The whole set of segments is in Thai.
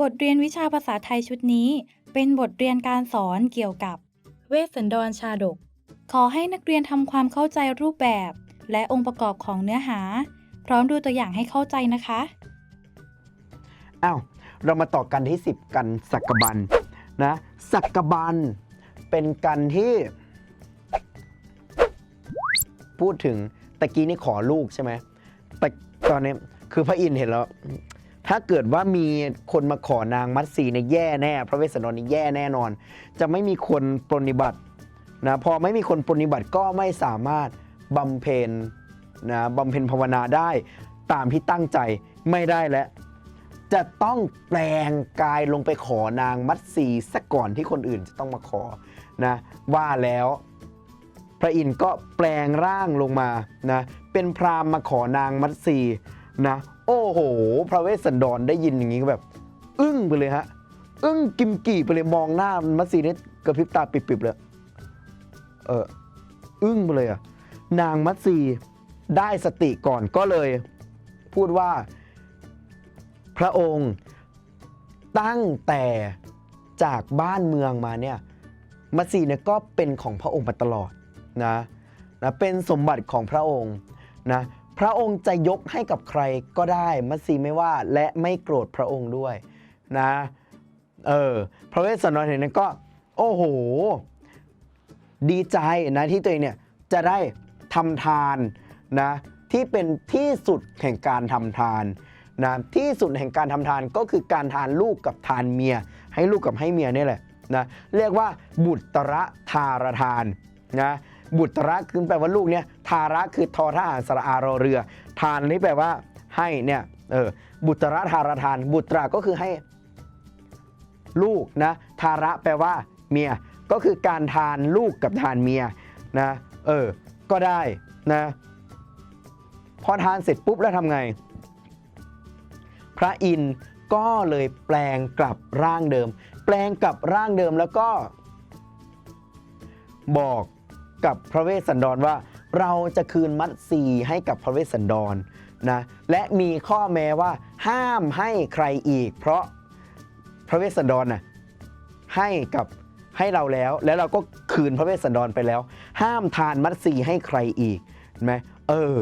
บทเรียนวิชาภาษาไทยชุดนี้ เป็นบทเรียนการสอนเกี่ยวกับ เวสสันดรชาดก ขอให้นักเรียนทำความเข้าใจรูปแบบ และองค์ประกอบของเนื้อหา พร้อมดูตัวอย่างให้เข้าใจนะคะ อ้าว เรามาต่อกันที่ 10 กันสักกบันนะสักกบัน เป็นกันที่ พูดถึงตะกี้นี่ขอลูกใช่ไหมแต่ตอนนี้ คือพระอินทร์เห็นแล้ว ถ้าเกิดว่ามีคนมาขอนางมัตสีเนี่ยแย่แน่ พระเวสสันดรนี่แย่แน่นอน จะไม่มีคนปรนนิบัตินะพอไม่มีคนปรนนิบัติก็ไม่สามารถบำเพ็ญนะบำเพ็ญภาวนาได้ตามที่ตั้งใจไม่ได้แล้วจะต้องแปลงกายลงไปขอนางมัตสีซะก่อนที่คนอื่นจะต้องมาขอนะว่าแล้วพระอินทร์ก็แปลงร่างลงมานะเป็นพรามมาขอนางมัตสี นะ โอ้โห พระเวสสันดรได้ยินอย่างนี้ก็แบบ อึ้งไปเลยฮะ อึ้งกิมกี่ไปเลยมองหน้ามัตสีนี่กระพริบตาปิบๆเลย เออ อึ้งไปเลยอะนางมัตสีได้สติก่อนก็เลย พูดว่า พระองค์ตั้งแต่จากบ้านเมืองมาเนี่ยมัตสีเนี่ยก็เป็นของพระองค์มาตลอดนะนะเป็นสมบัติของพระองค์นะ พระองค์จะยกให้กับใครก็ได้ มัสีไม่ว่าและไม่โกรธพระองค์ด้วยนะเออพระเวสสันดรเห็นนั้นก็ โอ้โห ดีใจนะที่ตัวเองเนี่ยจะได้ทำทานนะที่เป็นที่สุดแห่งการทำทานนะที่สุดแห่งการทำทานก็คือการทานลูกกับทานเมีย ให้ลูกกับให้เมียนี่แหละนะเรียกว่าบุตระทารทานนะ บุตระคือแปลว่าลูกเนี่ยทาระคือทอทหารสระอารอเรือ ทานนี่แปลว่าให้เนี่ยเออบุตระทารทาน บุตระก็คือให้ลูกนะทาระแปลว่าเมียก็คือการทานลูกกับทานเมียนะเออก็ได้นะพอทานเสร็จปุ๊บแล้วทำไง พระอินทร์ก็เลยแปลงกลับร่างเดิม แปลงกลับร่างเดิมแล้วก็ บอก กับพระเวสสันดรว่า เราจะคืนมัตสีให้กับพระเวสสันดรนะและมีข้อแม้ว่าห้ามให้ใครอีก เพราะพระเวสสันดรน่ะให้กับให้เราแล้ว แล้วเราก็คืนพระเวสสันดรไปแล้ว ห้ามทานมัตสีให้ใครอีกเห็นไหมเออ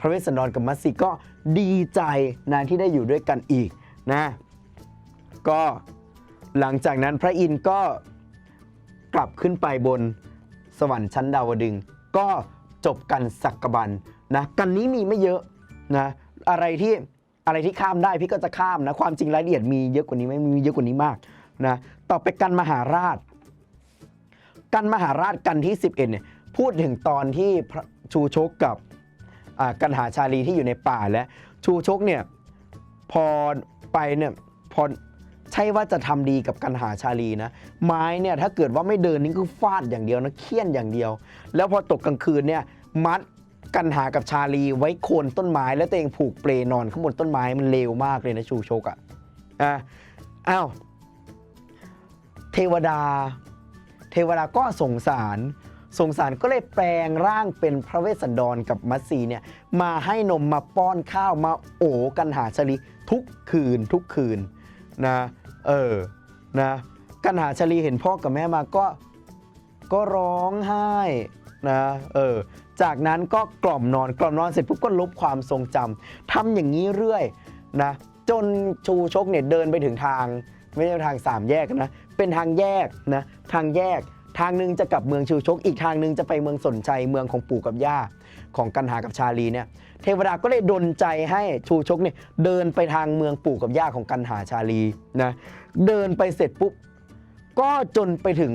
พระเวสสันดรกับมัตสีก็ดีใจนะที่ได้อยู่ด้วยกันอีกนะก็หลังจากนั้นพระอินทร์ก็กลับขึ้นไปบน สวรรค์ชั้นดาวดึง ก็จบกันสักกบันนะกันนี้มีไม่เยอะนะอะไรที่อะไรที่ข้ามได้พี่ก็จะข้ามนะความจริงรายละเอียดมีเยอะกว่านี้ไหมมีเยอะกว่านี้มากนะต่อไปกันมหาราช กันมหาราชกันที่ 11เนี่ยพูดถึงตอนที่ชูชกกับกันหาชาลีที่อยู่ในป่าและชูชกเนี่ยพอไปเนี่ยพอ ใช่ว่าจะทำดีกับกันหาชาลีนะ ไม้เนี่ยถ้าเกิดว่าไม่เดินนี่คือฟาดอย่างเดียวนะเคี่ยนอย่างเดียว แล้วพอตกกลางคืนเนี่ยมัดกันหากับชาลีไว้โคนต้นไม้ แล้วตัวเองผูกเปลนอนข้างบนต้นไม้มันเลวมากเลยนะชูชกอะอะอ้าวเทวดา เทวดาก็สงสารสงสารก็เลยแปลงร่างเป็นพระเวสสันดรกับมัตสีเนี่ยมาให้นมมาป้อนข้าวมาโอบกันหาชาลีทุกคืนทุกคืนนะ เออนะกันหาชาลีเห็นพ่อกับแม่มาก็ก็ร้องไห้นะเออจากนั้นก็กล่อมนอนกล่อมนอนเสร็จปุ๊บก็ลบความทรงจำทำอย่างนี้เรื่อยนะจนชูชกเนี่ยเดินไปถึงทาง ไม่ใช่ทางสามแยกนะเป็นทางแยกนะทางแยกทางหนึ่งจะกลับเมืองชูชก อีกทางหนึ่งจะไปเมืองสนชัยเมืองของปู่กับย่าของกันหากับชาลีเนี่ย เทวดาก็เลยดลใจให้ชูชกเนี่ยเดินไปทางเมืองปู่กับย่าของกันหาชาลีนะเดินไปเสร็จปุ๊บก็จนไปถึง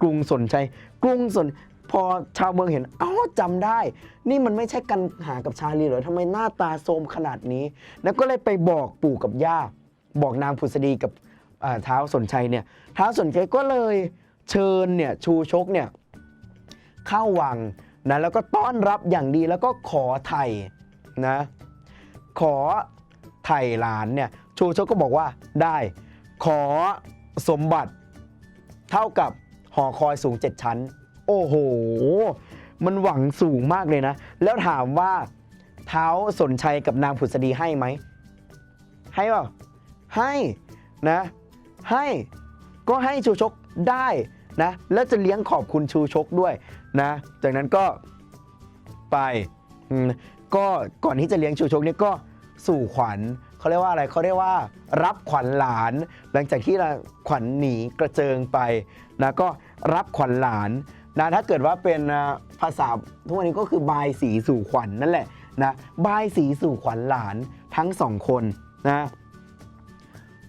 กรุงสนชัย กรุงสนพอชาวเมืองเห็นอ๋อจำได้ นี่มันไม่ใช่กันหากับชาลีเหรอทำไมหน้าตาโทมขนาดนี้ แล้วก็เลยไปบอกปู่กับย่า บอกนางผุษดีกับเท้าวสนชัยเนี่ยเท้าวสนชัยก็เลยเชิญเนี่ยชูชกเนี่ยเข้าวังนะแล้วก็ต้อนรับอย่างดีแล้วก็ขอไถ่ นะ ขอไถ่หลานเนี่ยชูชกก็บอกว่าได้ ขอสมบัติเท่ากับหอคอยสูง 7 ชั้น โอ้โห มันหวังสูงมากเลยนะ แล้วถามว่าเท้าสนชัยกับนางผุษดีให้ไหม ให้เปล่าให้นะ ให้ก็ให้ชูชกได้นะ แล้วจะเลี้ยงขอบคุณชูชกด้วยนะ จากนั้นก็ไป ก็ก่อนที่จะเลี้ยงชูชกเนี่ยก็สู่ขวัญเขาเรียกว่าอะไรเขาเรียกว่ารับขวัญหลาน หลังจากที่ขวัญหนีกระเจิงไปนะก็รับขวัญหลานนะถ้าเกิดว่าเป็นภาษาทุกวันนี้ก็คือบายสีสู่ขวัญนั่นแหละนะบายสีสู่ขวัญหลานทั้งสองคนนะ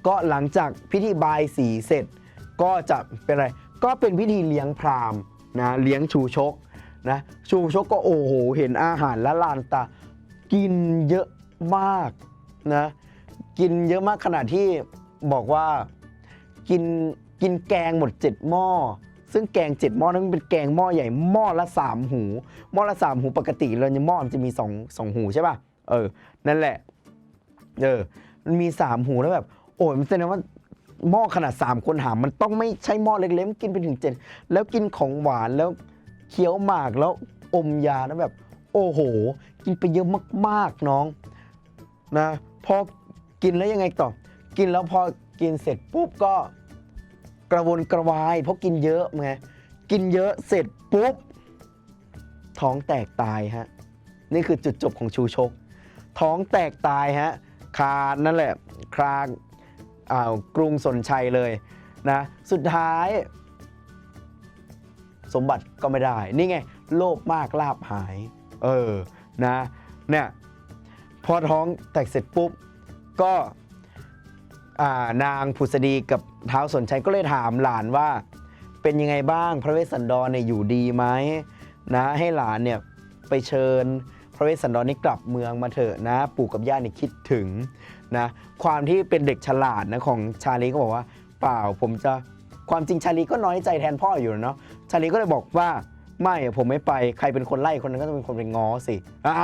ก็หลังจากพิธีบายสีเสร็จ ก็จะเป็นอะไรก็เป็นพิธีเลี้ยงพราหมณ์นะเลี้ยงชูชก นะชูชกก็โอ้โห เห็นอาหารละลานตา กินเยอะมากนะ กินเยอะมากขนาดที่บอกว่ากินกินแกงหมดเจ็ดหม้อ ซึ่งแกงเจ็ดหม้อนั้นเป็นแกงหม้อใหญ่หม้อละสามหู หม้อละสามหูปกติเราจะหม้อมันจะมีสองสองหูใช่ป่ะ เออ นั่นแหละ เออ มันมีสามหูแล้วแบบ โอ้ยมันแสดงว่าหม้อขนาดสามคนหามมันต้องไม่ใช่หม้อเล็กๆกินไปถึงเจ็ดแล้วกินของหวานแล้ว เคี้ยวหมากแล้วอมยาแล้วแบบ โอ้โห กินไปเยอะมากๆน้องนะพอกินแล้วยังไงต่อ กินแล้วพอกินเสร็จปุ๊บก็กระวนกระวาย เพราะกินเยอะไงกินเยอะเสร็จปุ๊บท้องแตกตายฮะนี่คือจุดจบของชูชก ท้องแตกตายฮะคานั่นแหละคลางอ่าวกรุงสนชัยเลยนะสุดท้าย สมบัติก็ไม่ได้ นี่ไง โลภมากลาบหาย เออนะเนี่ยพอท้องแตกเสร็จปุ๊บ ก็านางผุษดีกับเท้าวสนชัยก็เลยถามหลานว่า เป็นยังไงบ้างพระเวสสันดรเนี่ยอยู่ดีไหมนะให้หลานเนี่ยไปเชิญพระเวสสันดรนี่กลับเมืองมาเถอะนะ ปู่กับย่าเนี่ยคิดถึงนะความที่เป็นเด็กฉลาดนะของชาลีก็บอกว่า เปล่าผมจะ ความจริงชาลีก็น้อยใจแทนพ่ออยู่เนาะชาลีก็เลยบอกว่าไม่ผมไม่ไปใครเป็นคนไล่คนนั้นก็ต้องเป็นคนไปง้อสิอ่า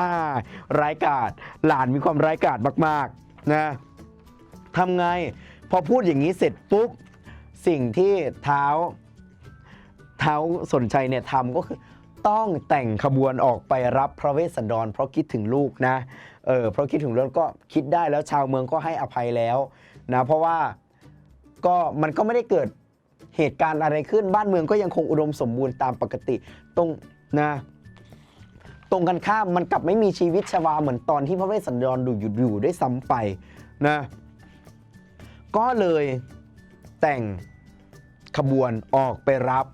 ร้ายกาจหลานมีความร้ายกาจมากๆนะทำไงพอพูดอย่างนี้เสร็จปุ๊บสิ่งที่เท้าเท้าสนใจเนี่ยทำก็คือต้องแต่งขบวนออกไปรับพระเวสสันดร เพราะคิดถึงลูกนะเออเพราะคิดถึงลูกก็คิดได้แล้วชาวเมืองก็ให้อภัยแล้วนะเพราะว่าก็มันก็ไม่ได้เกิด เหตุการณ์อะไรขึ้นบ้านเมืองก็ยังคงอุดมสมบูรณ์ตามปกติตรงนะตรงกันข้ามมันกลับไม่มีชีวิตชีวาเหมือนตอนที่พระเวสสันดรดูอยู่อยู่ได้ซ้ำไปนะก็เลยแต่งขบวนออกไปรับ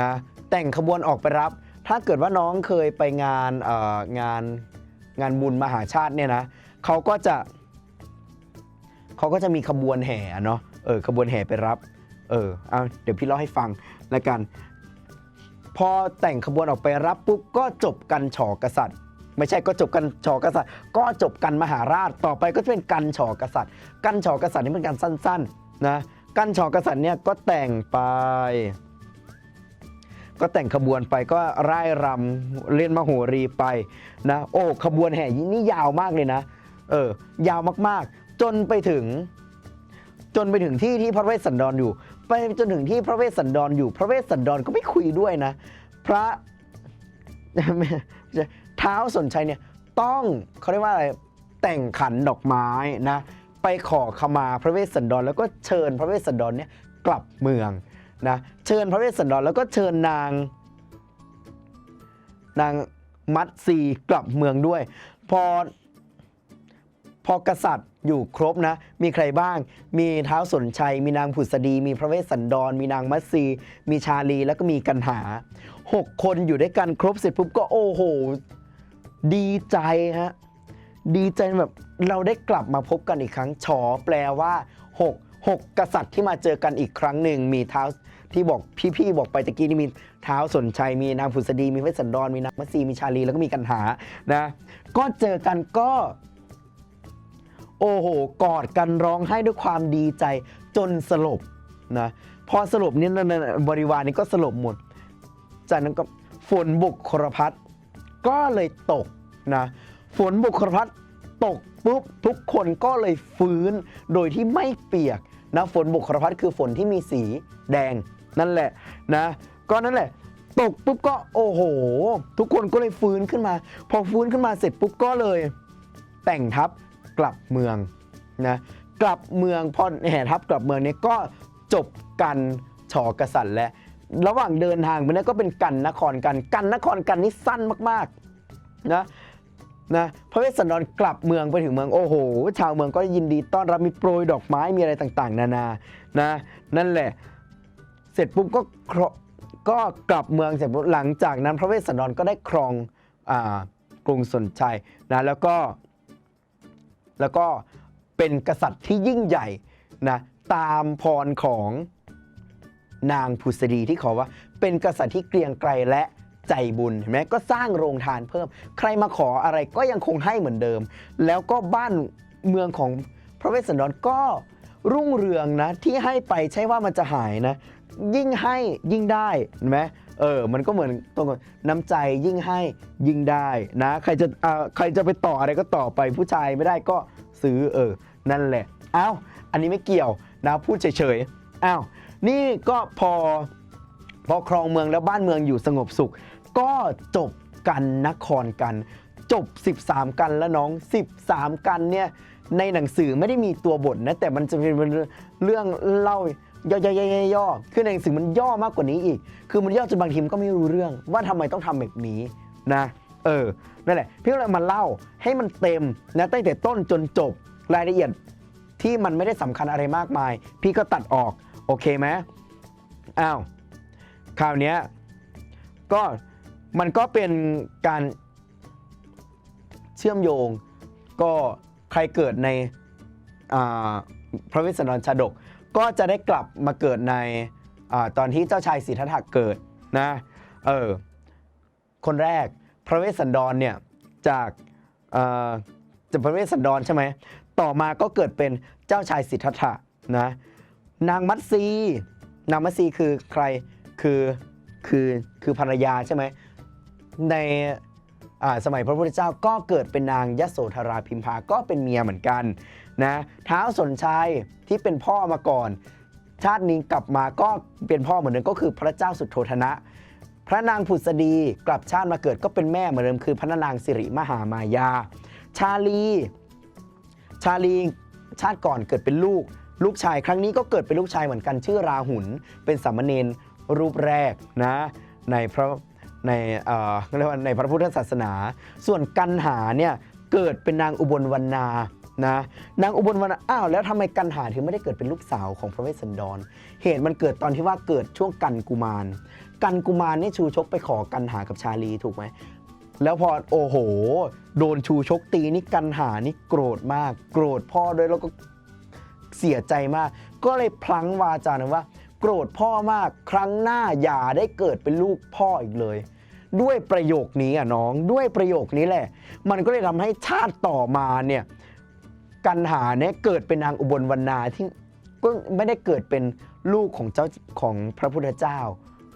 นะแต่งขบวนออกไปรับ ถ้าเกิดว่าน้องเคยไปงานเอองานงานบุญมหาชาติเนี่ยนะเขาก็จะเขาก็จะมีขบวนแห่เนาะเออขบวนแห่ไปรับ เออเอาเดี๋ยวพี่เล่าให้ฟังแล้วกัน พอแต่งขบวนออกไปรับปุ๊บก็จบกันฉอกษัตริย์ ไม่ใช่ก็จบกันฉอกษัตริย์ ก็จบกันมหาราชต่อไปก็จะเป็นกันฉอกษัตริย์ กันฉอกษัตริย์นี่เป็นการสั้นๆนะกันฉอกษัตริย์เนี่ยก็แต่งไป ก็แต่งขบวนไปก็ร่ายรำเล่นมโหรีไปนะโอ้ขบวนแห่นี่ยาวมากเลยนะเออยาวมากๆ จนไปถึง จนไปถึงที่ที่พระเวสสันดรอยู่ ไปจนถึงที่พระเวสสันดรอยู่ พระเวสสันดรก็ไม่คุยด้วยนะ พระเท้าสนชัยเนี่ยต้องเขาเรียกว่าอะไรแต่งขันดอกไม้นะไปขอขมาพระเวสสันดร แล้วก็เชิญพระเวสสันดรเนี่ยกลับเมืองนะเชิญพระเวสสันดรแล้วก็เชิญนาง นางมัตสีกลับเมืองด้วย พอพอกษัตริย์ อยู่ครบนะ มีใครบ้าง มีเท้าสนชัย มีนางผุษดี มีพระเวสสันดร มีนางมัตสีมีชาลี แล้วก็มีกันหาหกคนอยู่ด้วยกันครบเสร็จปุ๊บก็โอ้โห ดีใจฮะ ดีใจแบบเราได้กลับมาพบกันอีกครั้งฉอแปลว่าหกหกกษัตริย์ที่มาเจอกันอีกครั้งหนึ่ง มีเท้าที่บอกพี่ๆบอกไปตะกี้นี่มีเท้าสนชัย มีนางผุษดี มีพระเวสสันดร มีนางมัตสีมีชาลี แล้วก็มีกันหา นะ ก็เจอกันก็ โอ้โห กอดกันร้องไห้ด้วยความดีใจจนสลบนะพอสลบเนี่ยบริวารนี้ก็สลบหมด จากนั้นก็ฝนบุกครพัดก็เลยตกนะฝนบุกครพัดตกปุ๊บทุกคนก็เลยฟื้นโดยที่ไม่เปียกนะฝนบุกครพัดคือฝนที่มีสีแดงนั่นแหละนะก็นั่นแหละ ตกปุ๊บก็โอ้โห ทุกคนก็เลยฟื้นขึ้นมา พอฟื้นขึ้นมาเสร็จปุ๊บก็เลยแต่งทัพ กลับเมืองนะกลับเมืองพอแห่ทัพกลับเมืองเนี่ยก็จบกันฉอกษัตริย์และระหว่างเดินทางไปเนี่ยก็เป็นกันนครกันกันนครกันนี่สั้นมากๆนะนะพระเวสสันดรกลับเมืองไปถึงเมืองโอ้โห ชาวเมืองก็ยินดีต้อนรับมีโปรยดอกไม้มีอะไรต่างๆ นานานะนั่นแหละเสร็จปุ๊บก็ครก็กลับเมืองเสร็จปุ๊บหลังจากนั้นพระเวสสันดรก็ได้ครองอกรุงสนชัยนะแล้วก็ แล้วก็เป็นกษัตริย์ที่ยิ่งใหญ่นะตามพรของนางผุษดีที่ขอว่า เป็นกษัตริย์ที่เกรียงไกรและใจบุญเห็นไหมก็สร้างโรงทานเพิ่ม ใครมาขออะไรก็ยังคงให้เหมือนเดิม แล้วก็บ้านเมืองของพระเวสสันดรก็รุ่งเรืองนะที่ให้ไปใช่ว่ามันจะหายนะ ยิ่งให้ยิ่งได้เห็นไหม เออ มันก็เหมือนตรงกับน้ำใจยิ่งให้ยิ่งได้นะ ใครจะอ่าใครจะไปต่ออะไรก็ต่อไปผู้ชายไม่ได้ก็ซื้อเออ นั่นแหละอ้าวอันนี้ไม่เกี่ยวนะพูดเฉยๆอ้าวนี่ก็พอพอครองเมืองแล้วบ้านเมืองอยู่สงบสุข ก็จบกันนครกัน จบ 13 กันแล้วน้อง 13 กันเนี่ยในหนังสือไม่ได้มีตัวบทนะแต่มันจะเป็นเรื่องเล่า ย่อๆๆๆๆคือในหนังสือมันย่อมากกว่านี้อีก คือมันย่อจนบางทีมก็ไม่รู้เรื่องว่าทำไมต้องทำแบบนี้นะ เออ นั่นแหละ พี่ก็เลยมาเล่าให้มันเต็มนะตั้งแต่ต้นจนจบรายละเอียดที่มันไม่ได้สำคัญอะไรมากมาย พี่ก็ตัดออก โอเคไหมอ้าว คราวนี้ก็มันก็เป็นการเชื่อมโยงก็ใครเกิดในพระเวสสันดรชาดก ก็จะได้กลับมาเกิดในอตอนที่เจ้าชายสิทธัตถะเกิดนะเออคนแรกพระเวสสันดรเนี่ยจากจากพระเวสสันดรใช่ไหมต่อมาก็เกิดเป็นเจ้าชายสิทธัตถะนะนางมัตสีนางมัตสีคือใครคือคือคือภรรยาใช่ไหมใน สมัยพระพุทธเจ้าก็เกิดเป็นนางยโสธราพิมพาก็เป็นเมียเหมือนกันนะเท้าวสนชัยที่เป็นพ่อมาก่อน ชาตินี้กลับมาก็เป็นพ่อเหมือนเดิมก็คือพระเจ้าสุโธธนะ พระนางผุษดีกลับชาติมาเกิดก็เป็นแม่เหมือนเดิมคือพระนางสิริมหามายา ชาลี ชาลีชาติก่อนเกิดเป็นลูก ลูกชายครั้งนี้ก็เกิดเป็นลูกชายเหมือนกันชื่อราหุลเป็นสามเณรรูปแรกนะในพระ ในเอ่อเรียกว่าในพระพุทธศาสนา ส่วนกันหาเนี่ยเกิดเป็นนางอุบลวรรณานะนางอุบลวรรณาอ้าวแล้วทำไมกันหาถึงไม่ได้เกิดเป็นลูกสาวของพระเวสสันดร เหตุมันเกิดตอนที่ว่าเกิดช่วงกันกุมาร กันกุมารนี่ชูชกไปขอกันหากับชาลีถูกไหมแล้วพอโอ้โห โดนชูชกตีนี่กันหานี่โกรธมาก โกรธพ่อด้วยแล้วก็เสียใจมาก ก็เลยพลั้งวาจานึ่งว่า โกรธพ่อมากครั้งหน้าอย่าได้เกิดเป็นลูกพ่ออีกเลย ด้วยประโยคนี้อะน้องด้วยประโยคนี้แหละ มันก็เลยทำให้ชาติต่อมาเนี่ยกันหาเนี่ยเกิดเป็นนางอุบลวรรณาที่ก็ไม่ได้เกิดเป็นลูกของเจ้าของพระพุทธเจ้า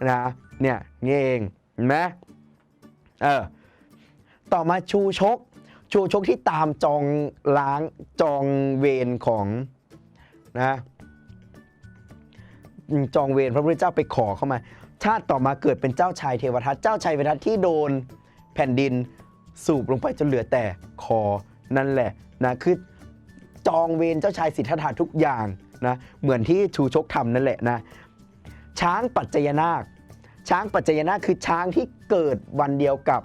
นะเนี่ยนี่เองเห็นไหมเออต่อมาชูชก ชูชกที่ตามจองล้างจองเวรของนะ จองเวรพระพุทธเจ้าไปขอเข้ามา ชาติต่อมาเกิดเป็นเจ้าชายเทวทัตเจ้าชายเทวทัตที่โดนแผ่นดินสูบลงไปจนเหลือแต่คอนั่นแหละนะคือจองเวรเจ้าชายสิทธัตถะทุกอย่างนะเหมือนที่ชูชกทำนั่นแหละนะช้างปัจจยนาค ช้างปัจจยนาคคือช้างที่เกิดวันเดียวกับ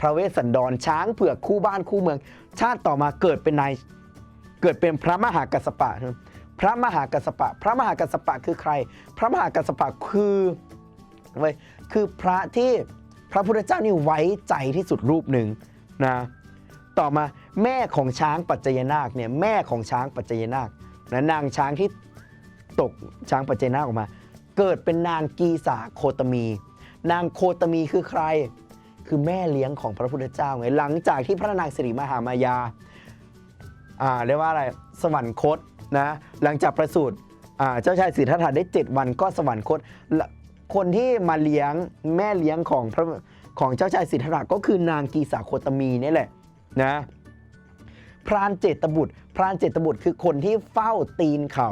พระเวสสันดรช้างเผือกคู่บ้านคู่เมือง ชาติต่อมาเกิดเป็นนายเกิดเป็นพระมหากัสสปะ พระมหากัสสปะ พระมหากัสสปะคือใคร พระมหากัสสปะคือเว้ยคือพระที่พระพุทธเจ้านี่ไว้ใจที่สุดรูปหนึ่งนะต่อมาแม่ของช้างปัจจยนาคเนี่ยแม่ของช้างปัจจยนาคนะนางช้างที่ตกช้างปัจจยนาคออกมา เกิดเป็นนางกีสาโคตมี นางโคตมีคือใคร คือแม่เลี้ยงของพระพุทธเจ้าไงหลังจากที่พระนางสิริมหามายาอ่าเรียกว่าอะไรสวรรคต นะหลังจากประสูติเจ้าชายสิทธัตถะได้ 7 วันก็สวรรคตคนที่มาเลี้ยงแม่เลี้ยงของพระของเจ้าชายสิทธัตถะก็คือนางกีสาโคตมีนี่แหละนะพรานเจตบุตร พรานเจตบุตรคือคนที่เฝ้าตีนเขา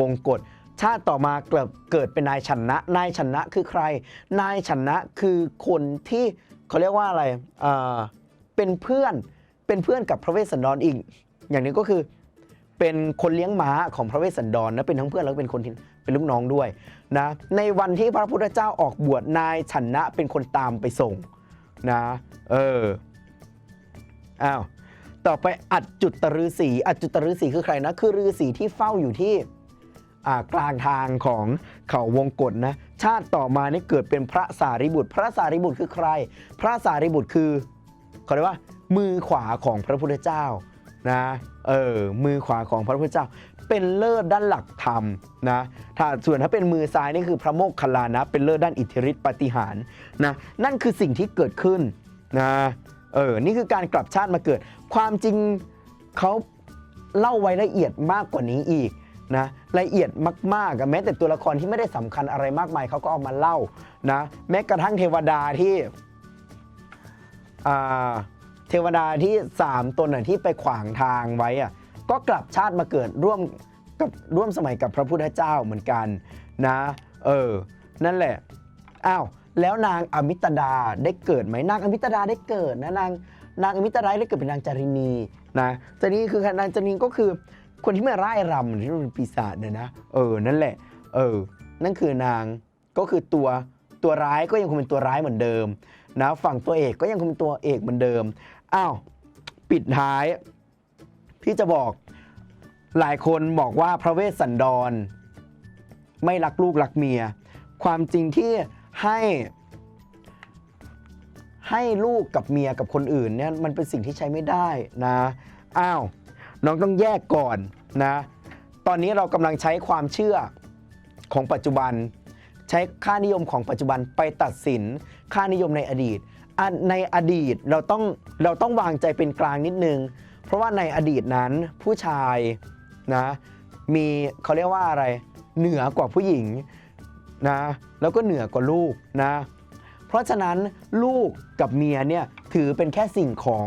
วงกฏชาติต่อมาเกิดเกิดเป็นนายชนะ นายชนะคือใคร นายชนะคือคนที่เขาเรียกว่าอะไรอ่าเป็นเพื่อนเป็นเพื่อนกับพระเวสสันดรอีก อย่างนี้ก็คือ เป็นคนเลี้ยงม้าของพระเวสสันดรนะเป็นทั้งเพื่อนแล้วก็เป็นคนที่เป็นลูกน้องด้วยนะในวันที่พระพุทธเจ้าออกบวชนายฉันนะเป็นคนตามไปส่งนะเอออ้าวต่อไปอัจจุดตฤษีอัจจุดตฤษีคือใครนะ คือฤาษีที่เฝ้าอยู่ที่กลางทางของเขาวงกฏนะ ชาติต่อมานี่เกิดเป็นพระสารีบุตร พระสารีบุตรคือใคร พระสารีบุตรคือเขาเรียกว่า มือขวาของพระพุทธเจ้า นะเออมือขวาของพระพุทธเจ้า เป็นเลิศด้านหลักธรรมนะถ้าส่วนถ้าเป็นมือซ้ายนี่คือพระโมคคัลลานะ เป็นเลิศด้านอิทธิฤทธิปฏิหารนะนั่นคือสิ่งที่เกิดขึ้นนะเออนี่คือการกลับชาติมาเกิด ความจริงเขาเล่าไว้ละเอียดมากกว่านี้อีกนะละเอียดมากๆแม้แต่ตัวละครที่ไม่ได้สำคัญอะไรมากมายเขาก็เอามาเล่านะแม้กระทั่งเทวดาที่อ่า ทวดาที่ 3ตนน่ะที่ไปขวางทางไว้อะก็กลับชาติมาเกิดร่วมกับร่วมสมัยกับพระพุทธเจ้าเหมือนกันนะ เออ นั่นแหละอ้าวแล้วนางอมิตดาได้เกิดไหมนางอมิตดาได้เกิดนะนางนางอมิตดาได้เกิดเป็นนางจารินีนะจารินีคือนางจารินีก็คือคนที่ไม่ร่ายรำที่เป็นปีศาจเนี่ยนะเออนั่นแหละ เออ นั่นคือนางก็คือตัวตัวร้ายก็ยังคงเป็นตัวร้ายเหมือนเดิมนะฝั่งตัวเอกก็ยังคงเป็นตัวเอกเหมือนเดิม อ้าว ปิดท้าย พี่จะบอกหลายคนบอกว่าพระเวสสันดร ไม่รักลูกรักเมีย ความจริงที่ให้ให้ลูกกับเมียกับคนอื่นเนี่ยมันเป็นสิ่งที่ใช้ไม่ได้นะ อ้าว น้องต้องแยกก่อนนะ ตอนนี้เรากำลังใช้ความเชื่อของปัจจุบัน ใช้ค่านิยมของปัจจุบันไปตัดสินค่านิยมในอดีต ในอดีตเราต้องเราต้องวางใจเป็นกลางนิดนึง เพราะว่าในอดีตนั้นผู้ชายนะมีเขาเรียกว่าอะไรเหนือกว่าผู้หญิงนะแล้วก็เหนือกว่าลูกนะเพราะฉะนั้นลูกกับเมียเนี่ยถือเป็นแค่สิ่งของ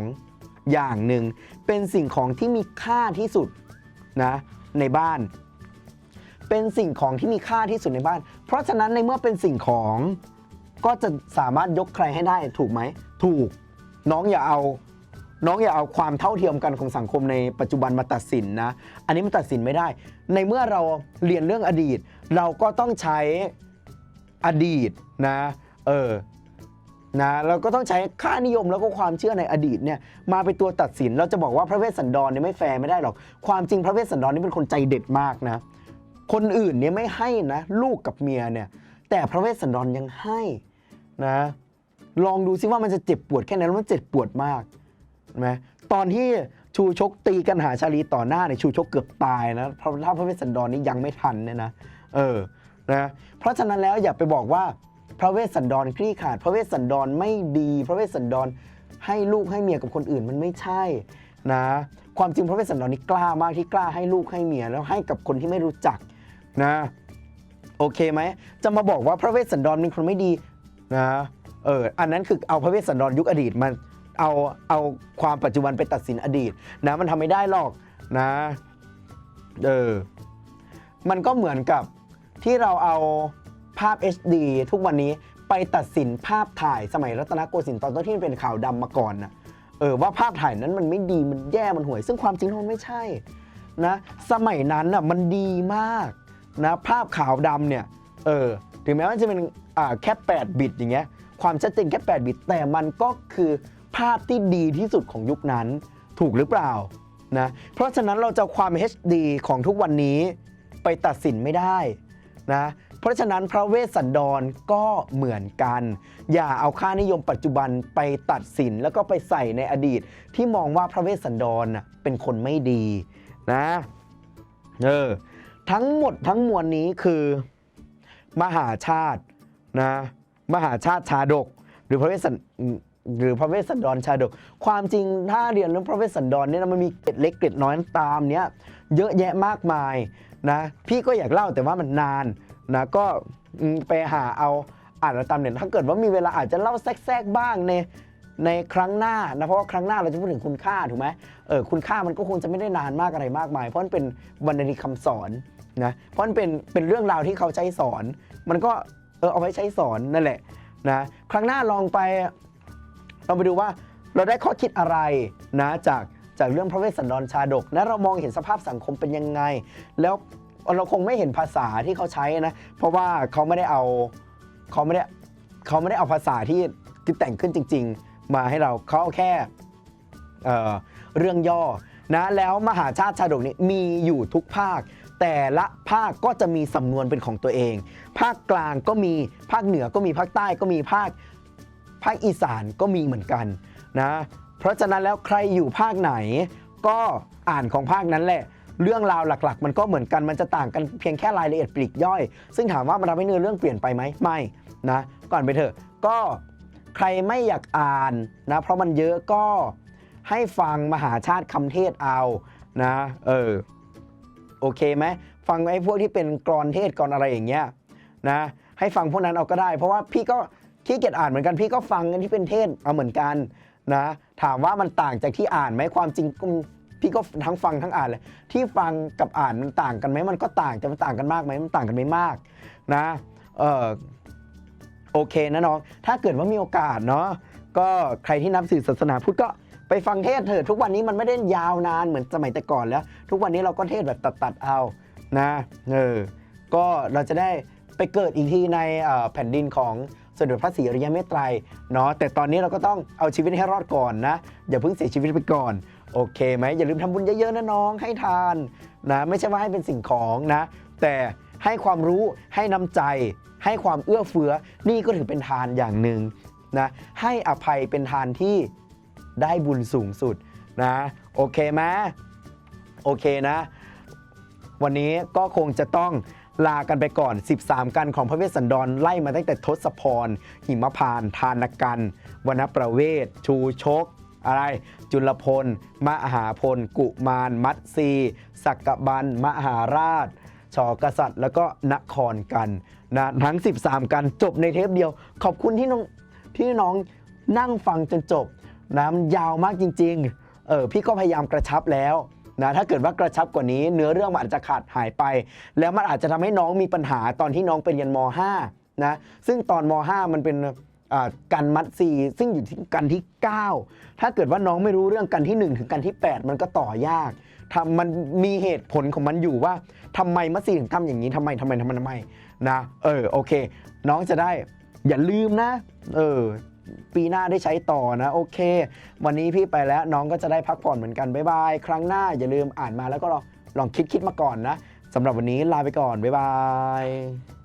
อย่างหนึ่ง เป็นสิ่งของที่มีค่าที่สุดนะในบ้าน เป็นสิ่งของที่มีค่าที่สุดในบ้าน เพราะฉะนั้นในเมื่อเป็นสิ่งของ ก็จะสามารถยกใครให้ได้ถูกไหม ถูกน้องอย่าเอา น้องอย่าเอาความเท่าเทียมกันของสังคมในปัจจุบันมาตัดสินนะ อันนี้มันตัดสินไม่ได้ ในเมื่อเราเรียนเรื่องอดีต เราก็ต้องใช้อดีตนะ เออนะเราก็ต้องใช้ค่านิยมแล้วก็ความเชื่อในอดีตเนี่ยมาเป็นตัวตัดสิน เราจะบอกว่าพระเวสสันดรเนี่ยไม่แฟร์ไม่ได้หรอก ความจริงพระเวสสันดรนี่เป็นคนใจเด็ดมากนะ คนอื่นเนี่ยไม่ให้นะ ลูกกับเมียเนี่ย แต่พระเวสสันดรยังให้ นะลองดูซิว่ามันจะเจ็บปวดแค่ไหนแล้วมันเจ็บปวดมากนไหมตอนที่ชูชกตีกันหาชาลีต่อหน้าเนี่ยชูชกเกือบตายนะเพราะถ้าพระเวสสันดรนี่ยังไม่ทันเนี่ยนะเออนะเพราะฉะนั้นแล้วอย่าไปบอกว่าพระเวสสันดรคลี่ขาด พระเวสสันดรไม่ดี พระเวสสันดรให้ลูกให้เมียกับคนอื่นมันไม่ใช่นะความจริงพระเวสสันดรนี่กล้ามากที่กล้าให้ลูกให้เมียแล้วให้กับคนที่ไม่รู้จักนะโอเคไหมจะมาบอกว่าพระเวสสันดรเป็นคนไม่ดี นะเอออันนั้นคือเอาพระเวสสันดรยุคอดีตมาเอาเอาความปัจจุบันไปตัดสินอดีตนะมันทำไม่ได้หรอกนะเออมันก็เหมือนกับที่เราเอาภาพ HD ทุกวันนี้ไปตัดสินภาพถ่ายสมัยรัตนโกสินทร์ตอนต้นที่มันเป็นข่าวดำมาก่อนนะเออว่าภาพถ่ายนั้นมันไม่ดีมันแย่มันห่วย ซึ่งความจริงมันไม่ใช่นะสมัยนั้นน่ะมันดีมากนะภาพขาวดำเนี่ยเออถึงแม้ว่าจะเป็น แค่ 8 บิตอย่างเงี้ยความชัดเจนแค่ 8 บิต แต่มันก็คือภาพที่ดีที่สุดของยุคนั้นถูกหรือเปล่านะเพราะฉะนั้นเราจะความ HD ของทุกวันนี้ไปตัดสินไม่ได้นะเพราะฉะนั้นพระเวสสันดรก็เหมือนกัน อย่าเอาค่านิยมปัจจุบันไปตัดสินแล้วก็ไปใส่ในอดีต ที่มองว่าพระเวสสันดรเป็นคนไม่ดีนะเออทั้งหมดทั้งมวลนี้คือ มหาชาติ นะมหาชาติชาดก หรือพระเวสสันหรือพระเวสสันดรชาดก ความจริงถ้าเรียนเรื่องพระเวสสันดรเนี่ยนะมันมีเกร็ดเล็กเกร็ดน้อยตามเนี้ยเยอะแยะมากมายนะพี่ก็อยากเล่าแต่ว่ามันนานนะก็ไปหาเอาอ่านเอาตามเน็ตถ้าเกิดว่ามีเวลาอาจจะเล่าแทรกๆบ้างในในครั้งหน้านะเพราะว่าครั้งหน้าเราจะพูดถึงคุณค่าถูกไหมเออคุณค่ามันก็คงจะไม่ได้นานมากอะไรมากมาย เพราะมันเป็นวรรณนีคำสอนนะเพราะมันเป็นเป็นเรื่องราวที่เขาใช้สอน มันก็ เออเอาไว้ใช้สอนนั่นแหละนะครั้งหน้าลองไปลองไปดูว่าเราได้ข้อคิดอะไรนะจากจากเรื่องพระเวสสันดรชาดกนะเรามองเห็นสภาพสังคมเป็นยังไง แล้วเราคงไม่เห็นภาษาที่เขาใช้นะ เพราะว่าเขาไม่ได้เอาเขาไม่ได้เขาไม่ได้เอาภาษาที่ที่แต่งขึ้นจริง ๆ มาให้เราเขาเอาแค่เเรื่องย่อนะแล้วมหาชาติชาดกนี้มีอยู่ทุกภาค แต่ละภาคก็จะมีสำนวนเป็นของตัวเอง ภาคกลางก็มีภาคเหนือก็มีภาคใต้ก็มีภาคภาคอีสานก็มีเหมือนกันนะเพราะฉะนั้นแล้วใครอยู่ภาคไหน ก็อ่านของภาคนั้นแหละ เรื่องราวหลักๆ มันก็เหมือนกันมันจะต่างกันเพียงแค่รายละเอียดปลีกย่อย ซึ่งถามว่ามันทำให้เนื้อเรื่องเปลี่ยนไปไหมไม่นะก่อนไปเถอะก็ใครไม่อยากอ่านนะเพราะมันเยอะก็ให้ฟังมหาชาติคำเทศเอานะเออ โอเคไหมฟังไอ้พวกที่เป็นกรอนเทศกรอนอะไรอย่างเงี้ยนะให้ฟังพวกนั้นเอาก็ได้ เพราะว่าพี่ก็ขี้เกียจอ่านเหมือนกันพี่ก็ฟังกันที่เป็นเทศเอาเหมือนกันนะถามว่ามันต่างจากที่อ่านไหมความจริงพี่ก็ทั้งฟังทั้งอ่านเลยที่ฟังกับอ่านมันต่างกันไหมมันก็ต่างแต่มันต่างกันมากไหมมันต่างกันไม่มากนะเออโอเคนะน้องถ้าเกิดว่ามีโอกาสเนาะก็ใครที่นับถือศาสนาพุทธก็ ไปฟังเทศเถอะทุกวันนี้มันไม่ได้ยาวนานเหมือนสมัยแต่ก่อนแล้ว ทุกวันนี้เราก็เทศแบบตัดๆเอานะเออก็เราจะได้ไปเกิดอีกทีในแผ่นดินของสมเด็จพระศรีอริยเมตไตรเนาะแต่ตอนนี้เราก็ต้องเอาชีวิตให้รอดก่อนนะ อย่าเพิ่งเสียชีวิตไปก่อน โอเคไหมอย่าลืมทำบุญเยอะๆนะน้องให้ทานนะไม่ใช่ว่าให้เป็นสิ่งของนะ แต่ให้ความรู้ให้น้ำใจ ให้ความเอื้อเฟื้อนี่ก็ถือเป็นทานอย่างหนึ่งนะให้อภัยเป็นทานที่ ได้บุญสูงสุดนะ โอเคไหมโอเคนะ วันนี้ก็คงจะต้องลากันไปก่อน 13 กันของพระเวสสันดรไล่มาตั้งแต่ทศพร หิมพาน ทานกันวณประเวศ ชูชก อะไร จุลพล มหาพล กุมาร มัตสีสักกบัน มหาราชชอกษัตริย์ แล้วก็นครกันนะทั้ง 13 กันจบในเทปเดียว ขอบคุณที่น้องที่น้องนั่งฟังจนจบ นะมันยาวมากจริงๆเออพี่ก็พยายามกระชับแล้วนะถ้าเกิดว่ากระชับกว่านี้ เนื้อเรื่องมันอาจจะขาดหายไป แล้วมันอาจจะทำให้น้องมีปัญหาตอนที่น้องไปเรียนม .5 นะซึ่งตอนม .5 มันเป็นอ่ากันมัดซีซึ่งอยู่ที่กันที่ 9 ถ้าเกิดว่าน้องไม่รู้เรื่องกันที่ 1 ถึงกันที่ 8 มันก็ต่อยากทำมันมีเหตุผลของมันอยู่ว่าทำไมมัดซีถึงทำอย่างนี้ทำไมทำไมทำไมทำไมนะเออโอเค น้องจะได้อย่าลืมนะ เออ ปีหน้าได้ใช้ต่อนะโอเค วันนี้พี่ไปแล้วน้องก็จะได้พักผ่อนเหมือนกันบ๊ายบายครั้งหน้าอย่าลืมอ่านมาแล้วก็ลองลองคิดคิดมาก่อนนะสำหรับวันนี้ลาไปก่อนบ๊ายบาย